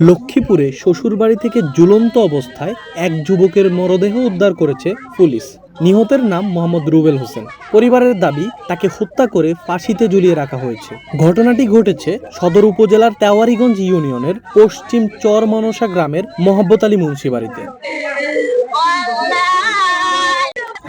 লক্ষ্মীপুরে শ্বশুরবাড়ি থেকে ঝুলন্ত অবস্থায় এক যুবকের মরদেহ উদ্ধার করেছে পুলিশ। নিহতের নাম মোহাম্মদ রুবেল হোসেন। পরিবারের দাবি, তাকে হত্যা করে ফাঁসিতে ঝুলিয়ে রাখা হয়েছে। ঘটনাটি ঘটেছে সদর উপজেলার তেওয়ারিগঞ্জ ইউনিয়নের পশ্চিম চর মনসা গ্রামের মোহাব্বত আলী মুন্সিবাড়িতে।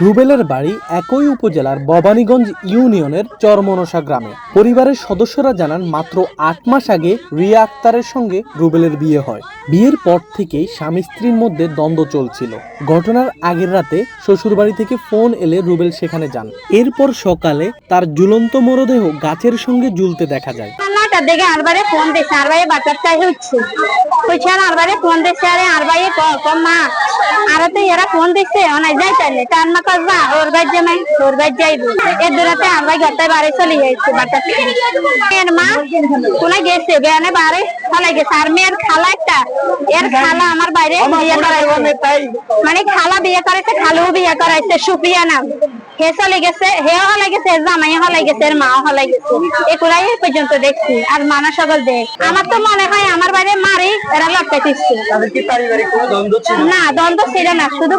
রুবেলের বাড়ি একই উপজেলার ভবানীগঞ্জ ইউনিয়নের চরমনসা গ্রামে। পরিবারের সদস্যরা জানান, মাত্র আট মাস আগে রিয়া আক্তারের সঙ্গে রুবেলের বিয়ে হয়। বিয়ের পর থেকেই স্বামী স্ত্রীর মধ্যে দ্বন্দ্ব চলছিল। ঘটনার আগের রাতে শ্বশুরবাড়ি থেকে ফোন এলে রুবেল সেখানে যান। এরপর সকালে তার ঝুলন্ত মরদেহ গাছের সঙ্গে ঝুলতে দেখা যায়। দিকে আরবারে ফোন বাচ্চার চাই হচ্ছে। আর ফোন আরে কম মা। আর তো এরা ফোন দিচ্ছে যাই তার মা ওর জামাই ওর যাইব এর দূরাতে বাড়ি চলে যাইছে বাচ্চা এর মা কোনে গেছে বেয়ানে গেছে। আর মেয়ের খালা একটা এর খালা আমার বাইরে বিয়ে করাইছে। মানে খালা বিয়ে করাইছে খালু বিয়ে করাইছে সুপ্রিয়া নাম। হে চলে গেছে হেও হলে গেছে জামাই হলে গেছে এর মাও হলে গেছে। এগুলাই পর্যন্ত দেখছি আর মানা সকল দেখ। আমার তো মনে হয় আমার বাইরে মারি এরা ছিল? না দ্বন্দ্ব ছিল না শুধু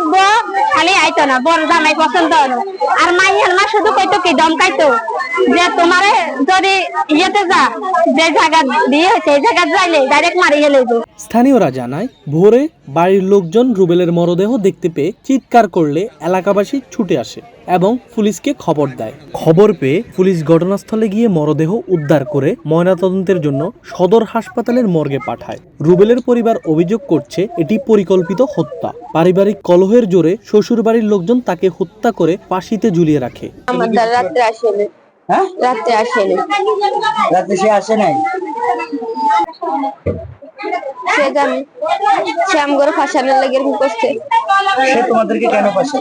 খালি আইতো না বড় জামাই পছন্দ হলো। আর মাইয়ার মা শুধু কইতো কি দমকাইতো। যে তোমারে যদি ইয়েতে যা যে জায়গা হয়েছে এই জায়গা যাইলে ডাইরেক্ট মারি গেলে স্থানীয়রা জানায় ভোরে বাড়ির লোকজন রুবেলের মরদেহ দেখতে পেয়ে চিৎকার করলে এলাকাবাসী ছুটে আসে এবং পুলিশকে খবর দেয়। খবর পেয়ে পুলিশ ঘটনাস্থলে গিয়ে মরদেহ উদ্ধার করে ময়নাতদন্তের জন্য সদর হাসপাতালের মর্গে পাঠায়। রুবেলের পরিবার অভিযোগ করছে এটি পরিকল্পিত হত্যা। পারিবারিক কলহের জোরে শ্বশুরবাড়ির লোকজন তাকে হত্যা করে ফাঁসিতে ঝুলিয়ে রাখে। হ্যাঁ? রাত্রে আসেনি রাতে সে আসে নাই? সে জানে। সে আমগরে ফাঁসানোর লাগে এরকম করছে। সে তোমাদেরকে কেন পাশে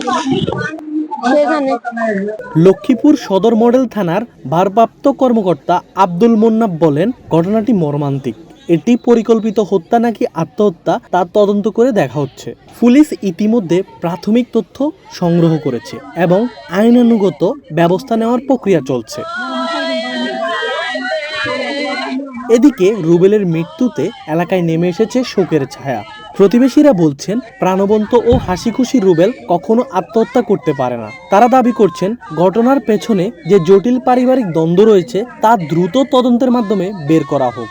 লক্ষ্মীপুর সদর মডেল থানার ভারপ্রাপ্ত কর্মকর্তা আব্দুল মোন্নাব বলেন ঘটনাটি মর্মান্তিক। এটি পরিকল্পিত হত্যা নাকি আত্মহত্যা তা তদন্ত করে দেখা হচ্ছে। পুলিশ ইতিমধ্যে প্রাথমিক তথ্য সংগ্রহ করেছে এবং আইনানুগত ব্যবস্থা নেওয়ার প্রক্রিয়া চলছে। এদিকে রুবেলের মৃত্যুতে এলাকায় নেমে এসেছে শোকের ছায়া। প্রতিবেশীরা বলছেন, প্রাণবন্ত ও হাসিখুশি রুবেল কখনো আত্মহত্যা করতে পারে না। তারা দাবি করছেন, ঘটনার পেছনে যে জটিল পারিবারিক দ্বন্দ্ব রয়েছে তা দ্রুত তদন্তের মাধ্যমে বের করা হোক।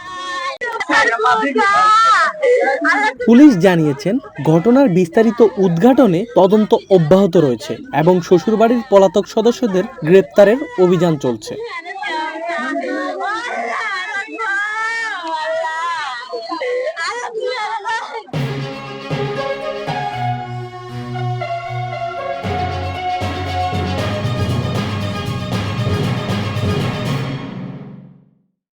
পুলিশ জানিয়েছেন, ঘটনার বিস্তারিত উদ্ঘাটনে তদন্ত অব্যাহত রয়েছে এবং শ্বশুরবাড়ির পলাতক সদস্যদের গ্রেপ্তারের অভিযান চলছে।